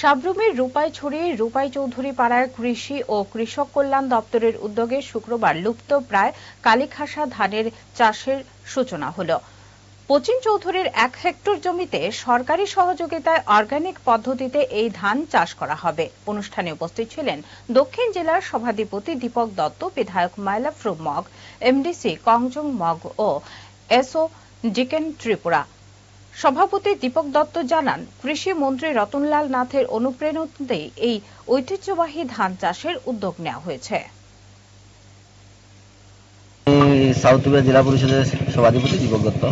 সাবরুমের রূপাইছড়ি রূপাই চৌধুরী পাড়ায় কৃষি ও কৃষক কল্যাণ দপ্তরের উদ্যোগে শুক্রবার লুপ্ত প্রায় কালীখাসা ধানের চাষের সূচনা হলো। পচিন চৌধুরীর এক হেক্টর জমিতে সরকারি সহযোগিতায় অর্গানিক পদ্ধতিতে এই ধান চাষ করা হবে। অনুষ্ঠানে উপস্থিত ছিলেন দক্ষিণ জেলার সভাধিপতি দীপক দত্ত, বিধায়ক মাইলাফ্রু মগ, এমডিসি কংজং মগ ও এসও ডিকেন ত্রিপুরা। সভাপতি দীপক দত্ত জানান, কৃষি মন্ত্রী রতনলাল নাথের অনুপ্রেরণাতেই এই ঐতিহ্যবাহী ধান চাষের উদ্যোগ নেওয়া হয়েছে। সাউথ ত্রিপুরা জেলা পরিষদের সভাধিপতি দীপক দত্ত।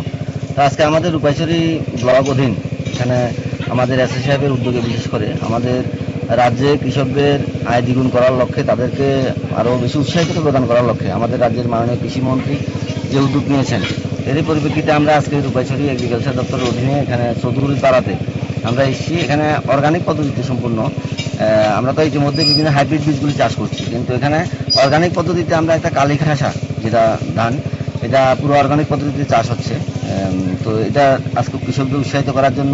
আজকে আমাদের রূপাইছড়ি ব্লক অধীন, এখানে আমাদের এসএস সাহেবের উদ্যোগে বিশেষ করে আমাদের রাজ্যে কৃষকদের আয় দ্বিগুণ করার লক্ষ্যে, তাদেরকে আরও বেশি উৎসাহিত প্রদান করার লক্ষ্যে আমাদের রাজ্যের মাননীয় কৃষিমন্ত্রী যে উদ্যোগ নিয়েছেন। এরই পরিপ্রেক্ষিতে আমরা আজকে রূপাইছড়ি এগ্রিকালচার দপ্তরের অধীনে এখানে চৌধুরী পাড়াতে আমরা এসেছি। এখানে অর্গানিক পদ্ধতিতে সম্পূর্ণ। আমরা তো ইতিমধ্যে বিভিন্ন হাইব্রিড বীজগুলি চাষ করছি। কিন্তু এখানে অর্গানিক পদ্ধতিতে আমরা একটা কালী খাসা, যেটা ধান, এটা পুরো অর্গানিক পদ্ধতিতে চাষ হচ্ছে। তো এটা আজকে কৃষকদের উৎসাহিত করার জন্য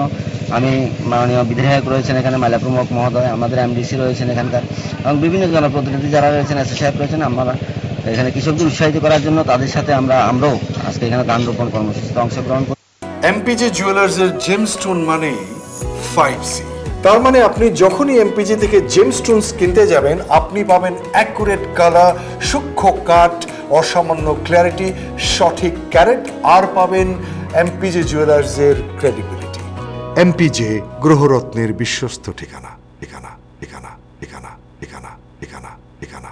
আমি মাননীয় বিধায়ক রয়েছেন এখানে মাইলাপ্রমুখ মহোদয়, আমাদের এমডিসি রয়েছেন এখানকার, এবং বিভিন্ন জনপ্রতিনিধি যারা রয়েছেন এস সাহেব রয়েছেন, আমরা এখানে কৃষকদের উৎসাহিত করার জন্য তাদের সাথে আমরা, আমরাও আজকে এখানে গান রোপণ কর্মসূচিতে অংশগ্রহণ করি এমপিজি জুয়েলার্সের জেমস্টোন মানে ফাইভ সি তার মানে আপনি যখনই এমপিজি থেকে জেম স্টোন কিনতে যাবেন, আপনি পাবেন অ্যাকুরেট কালার সূক্ষ্ম কাঠ, অসামান্য ক্ল্যারিটি সঠিক ক্যারেট আর পাবেন এমপিজে জুয়েলার্সের ক্রেডিবিলিটি এমপিজে গ্রহরত্নের বিশ্বস্ত ঠিকানা ঠিকানা ঠিকানা ঠিকানা ঠিকানা ঠিকানা।